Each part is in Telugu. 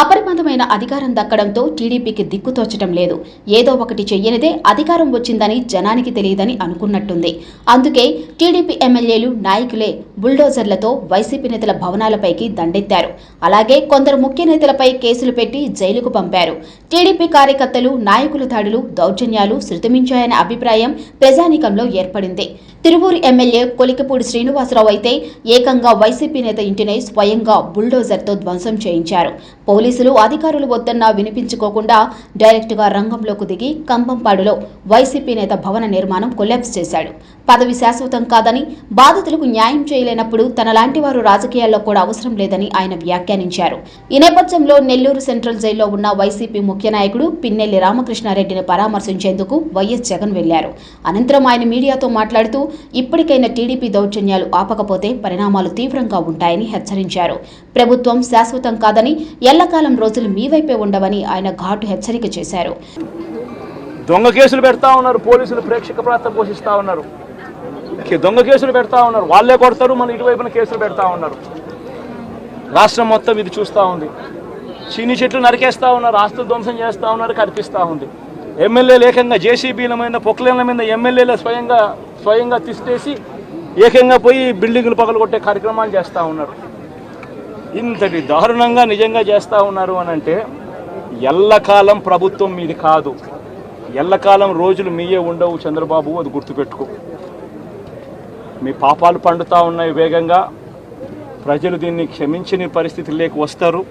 అపరిమితమైన అధికారం దక్కడంతో టీడీపీకి దిక్కుతోచటం లేదు. ఏదో ఒకటి చెయ్యనిదే అధికారం వచ్చిందని జనానికి తెలియదని అనుకున్నట్టుంది. అందుకే టీడీపీ ఎమ్మెల్యేలు నాయకులే బుల్డోజర్లతో వైసీపీ నేతల భవనాలపైకి దండెత్తారు. అలాగే కొందరు ముఖ్య నేతలపై కేసులు పెట్టి జైలుకు పంపారు. టీడీపీ కార్యకర్తలు నాయకుల దాడులు దౌర్జన్యాలు శృతిమించాయనే అభిప్రాయం ప్రజానీకంలో ఏర్పడింది. తిరువూరు ఎమ్మెల్యే కొలికపూడి శ్రీనివాసరావు అయితే ఏకంగా వైసీపీ నేత ఇంటినే స్వయంగా బుల్డోజర్తో ధ్వంసం చేయించారు. పోలీసులు అధికారులు వద్దన్నా వినిపించుకోకుండా డైరెక్టుగా రంగంలోకి దిగి కంబంపాడులో వైసీపీ నేత భవన నిర్మాణం కొలాప్స్ చేశాడు. పదవి శాశ్వతం కాదని బాధితులకు న్యాయం చేయలేనప్పుడు తనలాంటి వారు రాజకీయాల్లో కూడా అవసరం లేదని ఆయన వ్యాఖ్యానించారు. ఈ నేపథ్యంలో నెల్లూరు సెంట్రల్ జైల్లో ఉన్న వైసీపీ ముఖ్య నాయకుడు పిన్నెల్లి రామకృష్ణారెడ్డిని పరామర్శించేందుకు వైఎస్ జగన్ వెళ్ళారు. అనంతరం ఆయన మీడియాతో మాట్లాడుతూ ఇప్పటికైనా టీడీపీ దౌర్జన్యాలు ఆపకపోతే పరిణామాలు తీవ్రంగా ఉంటాయని హెచ్చరించారు. ప్రభుత్వం శాశ్వతం కాదని ఎల్లకాలం రోజులు మీ వైపే ఉండవని ఆయన ఘాటు హెచ్చరిక చేశారు. దొంగ కేసులు పెడతా ఉన్నారు పోలీసులు ప్రేక్షక ప్రాంతం పోషిస్తూ ఉన్నారు. దొంగ కేసులు పెడతా ఉన్నారు. వాళ్ళే కొడతారు మన ఇటువైపున కేసులు పెడతా ఉన్నారు. రాష్ట్రం మొత్తం ఇది చూస్తూ ఉంది. చీని చెట్లు నరికేస్తా ఉన్నారు ఆస్తులు ధ్వంసం చేస్తూ ఉన్నారు కనిపిస్తూ ఉంది. ఎమ్మెల్యేలు ఏకంగా జేసీబీల మీద పొక్లేన్ల మీద ఎమ్మెల్యేలు స్వయంగా స్వయంగా తిష్టేసి ఏకంగా పోయి బిల్డింగులు పగలగొట్టే కార్యక్రమాలు చేస్తూ ఉన్నారు. ఇంతటి దారుణంగా నిజంగా చేస్తూ ఉన్నారు అని అంటే ఎల్లకాలం ప్రభుత్వం మీది కాదు. ఎల్లకాలం రోజులు మీయే ఉండవు చంద్రబాబు అది గుర్తుపెట్టుకో. మీ పాపాలు పండుతూ ఉన్నాయి వేగంగా. ప్రజలు దీన్ని క్షమించని పరిస్థితి లేక వస్తారు.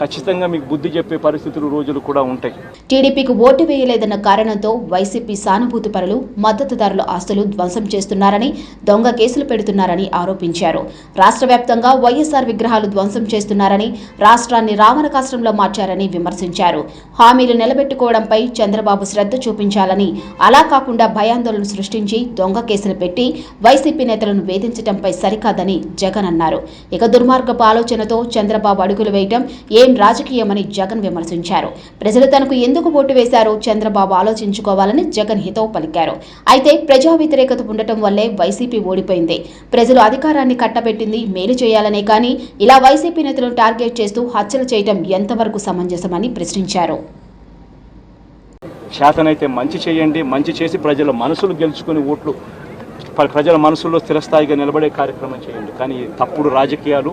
ఖచ్చితంగా మీకు బుద్ధి చెప్పే పరిస్థితులు రోజులు కూడా ఉంటాయి. టీడీపీకి ఓటు వేయలేదన్న కారణంతో వైసీపీ సానుభూతి పరులు మద్దతుదారుల ఆస్తులు ధ్వంసం చేస్తున్నారని దొంగ కేసులు పెడుతున్నారని ఆరోపించారు. రాష్ట్ర వ్యాప్తంగా వైఎస్ఆర్ విగ్రహాలు ధ్వంసం చేస్తున్నారని రాష్ట్రాన్ని రావణకాశ్రంలో మార్చారని విమర్శించారు. హామీలు నిలబెట్టుకోవడంపై చంద్రబాబు శ్రద్ధ చూపించాలని అలా కాకుండా భయాందోళన సృష్టించి దొంగ కేసులు పెట్టి వైసీపీ నేతలను వేధించడంపై సరికాదని జగన్ అన్నారు. ఇక దుర్మార్గపు ఆలోచనతో చంద్రబాబు అడుగులు వేయటం ఏ రాజకీయమని జగన్ విమర్శించారు. ప్రజలు తనకు ఎందుకు ఓటు వేశారో? చంద్రబాబు ఆలోచించుకోవాలని జగన్ హితవు పలికారు. అయితే ప్రజా వ్యతిరేకత ఉండటం వల్లే వైసీపీ ఓడిపోయింది. ప్రజలు అధికారాన్ని కట్టబెట్టింది మేలు చేయాలనే కానీ ఇలా వైసీపీ నేతలను టార్గెట్ చేస్తూ హత్యలు చేయడం ఎంతవరకు సమంజసమని ప్రశ్నించారు. శాతనైతే మంచి చేయండి మంచి చేసి ప్రజల మనసులు గెలుచుకుని ఓట్లు ప్రజల మనసుల్లో స్థిరస్థాయిగా నిలబడే కార్యక్రమం చేయండి. కానీ తప్పుడు రాజకీయాలు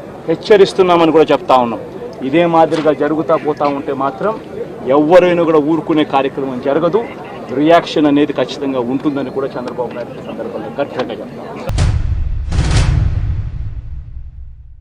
హెచ్చరిస్తున్నామని కూడా చెప్తా ఉన్నాం. ఇదే మాదిరిగా జరుగుతూ పోతా ఉంటే మాత్రం ఎవరైనా కూడా ఊరుకునే కార్యక్రమం జరగదు. రియాక్షన్ అనేది ఖచ్చితంగా ఉంటుందని కూడా చంద్రబాబు నాయుడు సందర్భంగా గట్టిగా చెప్తాను